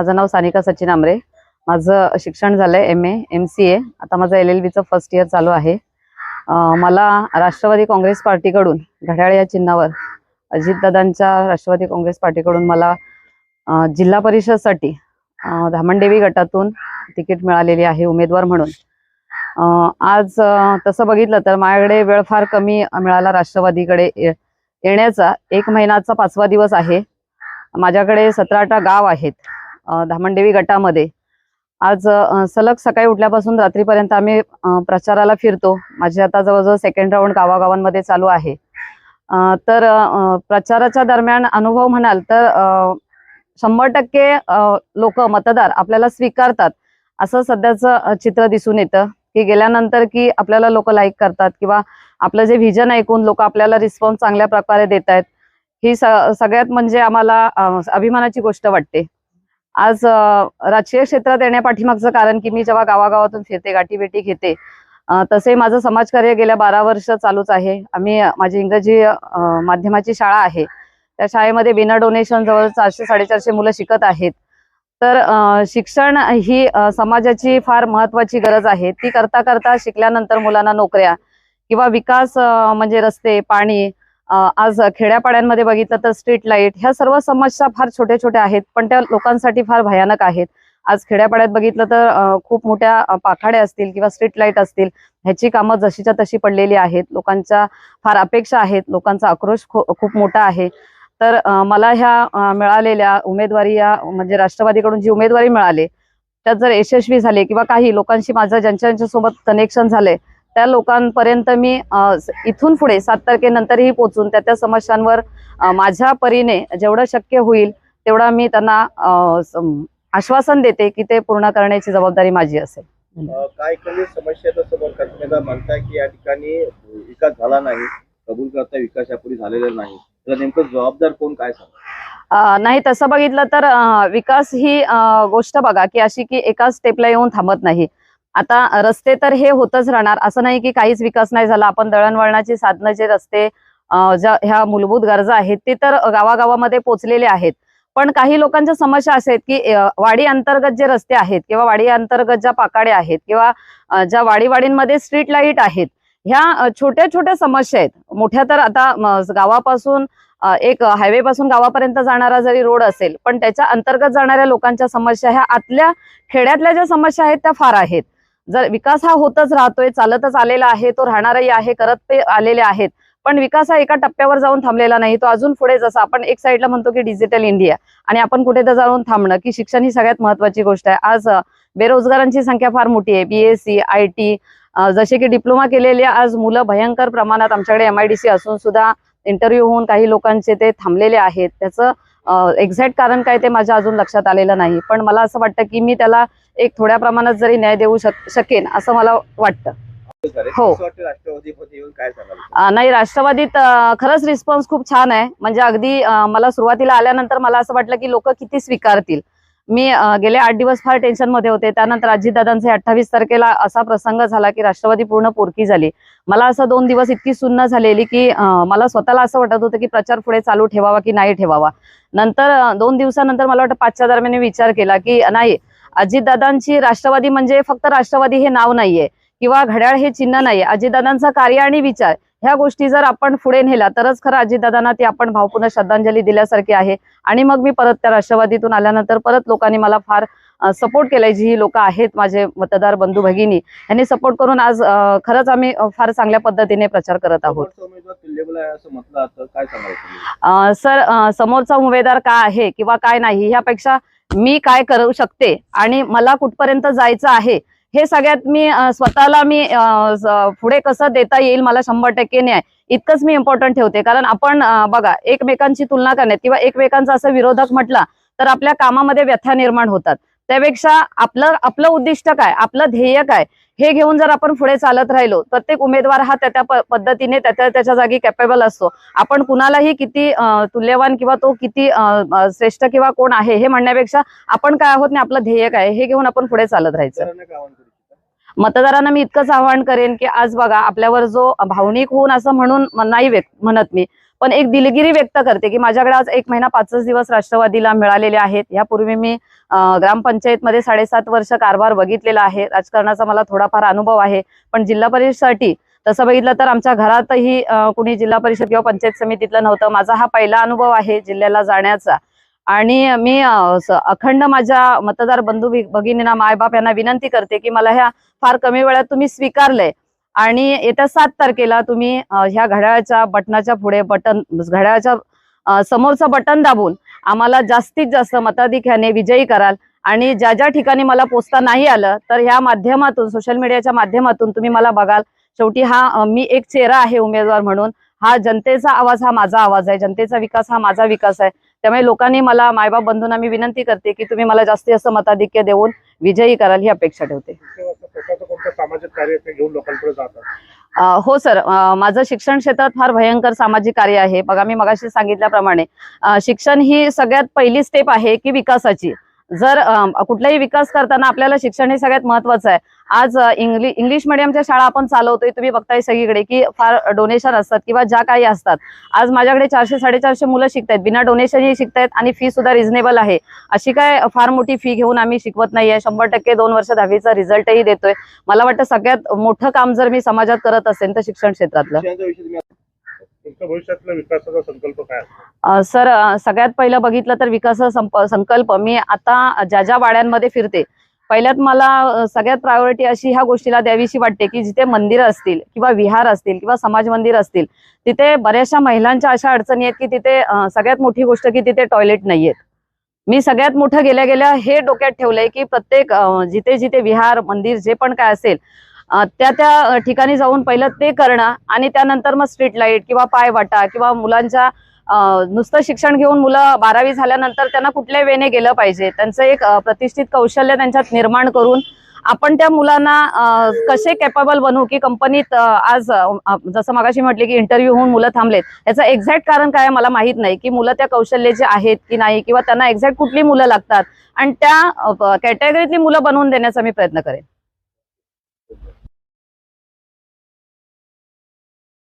माझं नाव सानिका सचिन आमरे. माझं शिक्षण झालंय M A M C A आता माझं एल एल बीचं फर्स्ट इयर चालू आहे. मला राष्ट्रवादी काँग्रेस पार्टीकडून घड्याळ या चिन्हावर अजितदादांच्या राष्ट्रवादी काँग्रेस पार्टीकडून मला जिल्हा परिषदसाठी धामणदेवी गटातून तिकीट मिळालेली आहे उमेदवार म्हणून. आज तसं बघितलं तर माझ्याकडे वेळ फार कमी मिळाला राष्ट्रवादीकडे ये- येण्याचा. एक महिन्याचा पाचवा दिवस आहे. माझ्याकडे सतरा अठरा गाव आहेत. धामणदेवी गटामध्ये. आज सलग सकाळी उठल्यापासून रात्रीपर्यंत आम्ही प्रचाराला फिरतो. माझे आता जवळजवळ सेकंड राऊंड गावागावांमध्ये चालू आहे. तर प्रचाराच्या दरम्यान अनुभव म्हणाल तर शंभर टक्के लोक मतदार आपल्याला स्वीकारतात. असं सध्याचं चित्र दिसून येतं की गेल्यानंतर की आपल्याला लोक लाईक करतात किंवा आपलं जे व्हिजन ऐकून लोक आपल्याला रिस्पॉन्स चांगल्या प्रकारे देत आहेत ही स सगळ्यात म्हणजे आम्हाला अभिमानाची गोष्ट वाटते. आज राजकीय क्षेत्रात येण्यापाठीमागचं कारण की मी जेव्हा गावागावातून फिरते गाठीबेटी घेते तसे माझं समाजकार्य गेल्या बारा वर्ष चालूच आहे. आम्ही माझी इंग्रजी माध्यमाची शाळा आहे. त्या शाळेमध्ये बिना डोनेशन जवळ चारशे साडेचारशे मुलं शिकत आहेत. तर शिक्षण ही समाजाची फार महत्वाची गरज आहे. ती करता करता शिकल्यानंतर मुलांना नोकऱ्या किंवा विकास म्हणजे रस्ते पाणी आज खेड्यापाड्यांमध्ये बघितलं तर स्ट्रीट लाइट ह्या सर्व समस्या फार छोट्या छोट्या आहेत पण त्या लोकांसाठी फार भयानक आहेत. आज खेड्यापाड्यात बघितलं तर खूप मोठ्या पाखाड्या असतील किंवा स्ट्रीट लाइट असतील ह्याची कामं जशीच्या तशी पडलेली आहेत. लोकांच्या फार अपेक्षा आहेत लोकांचा आक्रोश खूप मोठा आहे. तर मला ह्या मिळालेल्या उमेदवारी या म्हणजे राष्ट्रवादीकडून जी उमेदवारी मिळाली त्यात जर यशस्वी झाले किंवा काही लोकांशी माझं ज्यांच्या ज्यांच्यासोबत कनेक्शन झालंय त्या लोकांपर्यंत मी इथून पुढे सात तारखेनंतरही पोहोचून त्या त्या समस्यांवर माझ्या परीने जेवढं शक्य होईल तेवढा मी त्यांना आश्वासन देते की ते पूर्ण करण्याची जबाबदारी माझी असेल. काय एकंदरीत समस्या समोर का तुम्ही आता म्हणताय की या ठिकाणी विकास झाला नाही कबूल करता विकास यापूर्वी झालेला नाही तर नेमकं जबाबदार कोण काय सांग नाही तसं बघितलं तर विकास ही गोष्ट बघा की अशी की एकाच स्टेपला येऊन थांबत नाही. आता रस्ते तर हे होतच राहणार. असं नाही की काहीच विकास नाही झाला. आपण दळणवळणाची साधनं जे रस्ते ज्या ह्या मूलभूत गरजा आहेत ते तर गावागावामध्ये पोचलेले आहेत. पण काही लोकांच्या समस्या अशा आहेत की वाडी अंतर्गत जे रस्ते आहेत किंवा वाडी अंतर्गत ज्या पाकाड्या आहेत किंवा ज्या वाडीवाडींमध्ये स्ट्रीट लाइट आहेत ह्या छोट्या छोट्या समस्या आहेत. मोठ्या तर आता गावापासून एक हायवे पासून गावापर्यंत जाणारा जरी रोड असेल पण त्याच्या अंतर्गत जाणाऱ्या लोकांच्या समस्या ह्या आतल्या खेड्यातल्या ज्या समस्या आहेत त्या फार आहेत. जर विकास हा होतच राहतोय चालतच आलेला आहे तो राहणारही आहे करत ते आलेले आहेत. पण विकास हा एका टप्प्यावर जाऊन थांबलेला नाही तो अजून पुढे जसं आपण एक साईडला म्हणतो की डिजिटल इंडिया आणि आपण कुठे तर जाऊन थांबणं की शिक्षण ही सगळ्यात महत्वाची गोष्ट आहे. आज बेरोजगारांची संख्या फार मोठी आहे. बीएससी आय टी जसे की डिप्लोमा केलेले आज मुलं भयंकर प्रमाणात आमच्याकडे एमआयडीसी असून सुद्धा इंटरव्ह्यू होऊन काही लोकांचे ते थांबलेले आहेत. त्याचं एक्झॅक्ट कारण काय ते माझ्या अजून लक्षात आलेलं नाही. पण मला असं वाटतं की मी त्याला एक थोड्या प्रमाणात जरी न्याय देऊ शक शकेन असं मला वाटतं. हो. नाही राष्ट्रवादीत खरंच रिस्पॉन्स खूप छान आहे. म्हणजे अगदी मला सुरुवातीला आल्यानंतर मला असं वाटलं की लोक किती स्वीकारतील. मी गेले आठ दिवस फार टेन्शनमध्ये होते. त्यानंतर अजितदादांचे अठ्ठावीस तारखेला असा प्रसंग झाला की राष्ट्रवादी पूर्ण पोरकी झाली. मला असं दोन दिवस इतकी सुन्न झालेली की मला स्वतःला असं वाटत होतं की प्रचार पुढे चालू ठेवावा की नाही ठेवावा. नंतर दोन दिवसानंतर मला वाटतं पाचच्या दरम्यान विचार केला की नाही अजितदादांची राष्ट्रवादी म्हणजे फक्त राष्ट्रवादी हे नाव नाहीये किंवा घड्याळ हे चिन्ह नाहीये. अजितदादांचा कार्य आणि विचार ह्या गोष्टी जर आपण पुढे नेल्या तरच खरं अजितदादांना ती आपण भावपूर्ण श्रद्धांजली दिल्यासारखी आहे. आणि मग मी परत त्या राष्ट्रवादीतून आल्यानंतर परत लोकांनी मला फार सपोर्ट केलाय जी ही लोक आहेत माझे मतदार बंधू भगिनी यांनी सपोर्ट करून आज खरंच आम्ही फार चांगल्या पद्धतीने प्रचार करत आहोत. सर समोरचा उमेदवार काय आहे किंवा काय नाही ह्यापेक्षा मी काय करू शकते आणि मला कुठपर्यंत जायचं आहे हे सगळ्यात मी स्वतःला मी पुढे कसं देता येईल मला शंभर टक्के न्याय. इतकंच मी इम्पॉर्टंट ठेवते कारण आपण बघा एकमेकांची तुलना करण्यात किंवा एकमेकांचा असं विरोधक म्हटला तर आपल्या कामामध्ये व्यथा निर्माण होतात. त्यापेक्षा आपलं आपलं उद्दिष्ट काय आपलं ध्येय काय हे घेऊन जर आपण पुढे चालत राहिलो प्रत्येक उमेदवार हा त्या त्या पद्धतीने त्या त्या- त्याच्या जागी कॅपेबल असतो आपण कुणालाही किती तुल्यवान किंवा तो किती श्रेष्ठ किंवा कोण आहे हे म्हणण्यापेक्षा आपण काय आहोत आणि आपलं ध्येय काय हे घेऊन आपण पुढे चालत राहायचं? मतदारांना मी इतकंच आवाहन करेन की आज बघा आपल्यावर जो भावनिक होऊन असं म्हणून नाही म्हणत मी पण एक दिलगिरी व्यक्त करते की माझ्याकडे आज एक महिना पाचच दिवस राष्ट्रवादीला मिळालेले आहेत. यापूर्वी मी ग्रामपंचायतमध्ये साडेसात वर्ष कारभार बघितलेला आहे. राजकारणाचा मला थोडाफार अनुभव आहे. पण जिल्हा परिषदसाठी तसं बघितलं तर आमच्या घरातही कुणी जिल्हा परिषद किंवा पंचायत समितीतलं नव्हतं. माझा हा पहिला अनुभव आहे जिल्ह्याला जाण्याचा. आणि मी अखंड माझ्या मतदार बंधू भगिनींना मायबाप यांना विनंती करते की मला ह्या फार कमी वेळात तुम्ही स्वीकारलंय. आणि येत्या सात तारखेला तुम्ही ह्या घड्याळाच्या बटनाच्या पुढे बटन घड्याळाच्या समोरचं बटन दाबून आम्हाला जास्तीत जास्त मताधिक्याने विजयी कराल. आणि ज्या ज्या ठिकाणी मला पोचता नाही आलं तर ह्या माध्यमातून सोशल मीडियाच्या माध्यमातून तुम्ही मला बघाल. शेवटी हा मी एक चेहरा आहे उमेदवार म्हणून. हा जनतेचा आवाज हा माझा आवाज आहे. जनतेचा विकास हा माझा विकास आहे. त्यामुळे लोकांनी मला मायबाप बंधूंना मी विनंती करते की तुम्ही मला जास्तीत जास्त मताधिक्य देऊन विजयी कराल ही अपेक्षा ठेवते. हो सर माझं शिक्षण क्षेत्रात फार भयंकर सामाजिक कार्य आहे. बघा मी मगाशी सांगितल्याप्रमाणे शिक्षण ही सगळ्यात पहिली स्टेप आहे की विकासाची. जर कुठलाही विकास करताना आपल्याला शिक्षण हे सगळ्यात महत्वाचं आहे. आज इंग्लिश इंग्लिश मिडियमच्या शाळा आपण चालवतोय तुम्ही बघताय सगळीकडे की फार डोनेशन असतात किंवा ज्या काही असतात. आज माझ्याकडे चारशे साडेचारशे मुलं शिकतायत. बिना डोनेशनही शिकतायत आणि फी सुद्धा रिझनेबल आहे. अशी काय फार मोठी फी घेऊन आम्ही शिकवत नाहीये. शंभर टक्के दोन वर्ष दहावीचा रिझल्टही देतोय. मला वाटतं सगळ्यात मोठं काम जर मी समाजात करत असेल तर शिक्षण क्षेत्रातलं. भविष्यातला विकासाचा संकल्प काय अ, सर अ, सगळ्यात पहिलं बघितलं तर विकास संप- संकल्प. मी आता ज्या ज्या वाड्यांमध्ये फिरते पहिल्यात मला अ, सगळ्यात प्रायोरिटी अशी ह्या गोष्टीला द्यावीशी वाटते की जिथे मंदिरं असतील किंवा विहार असतील किंवा समाज मंदिर असतील तिथे बऱ्याचशा महिलांच्या अशा अडचणी आहेत की तिथे अ, सगळ्यात मोठी गोष्ट की तिथे टॉयलेट नाहीयेत. मी सगळ्यात मोठं गेल्या गेल्या हे डोक्यात ठेवलंय की प्रत्येक अ, जिथे जिथे विहार मंदिर जे पण काय असेल त्या त्या ठिकाणी जाऊन पहिलं ते करणं आणि त्यानंतर मग स्ट्रीट लाइट किंवा पायवाटा किंवा मुलांच्या नुसतं शिक्षण घेऊन मुलं बारावी झाल्यानंतर त्यांना कुठल्या वेने गेलं पाहिजे. त्यांचं एक प्रतिष्ठित कौशल्य त्यांच्यात निर्माण करून आपण त्या मुलांना कसे कॅपेबल बनवू की कंपनीत आज जसं मगाशी म्हटले की इंटरव्ह्यू होऊन मुलं थांबलेत. याचं एक्झॅक्ट कारण काय मला माहीत नाही की मुलं त्या कौशल्याचे आहेत की नाही किंवा त्यांना एक्झॅक्ट कुठली मुलं लागतात. आणि त्या कॅटेगरीतली मुलं बनवून देण्याचा मी प्रयत्न करेन.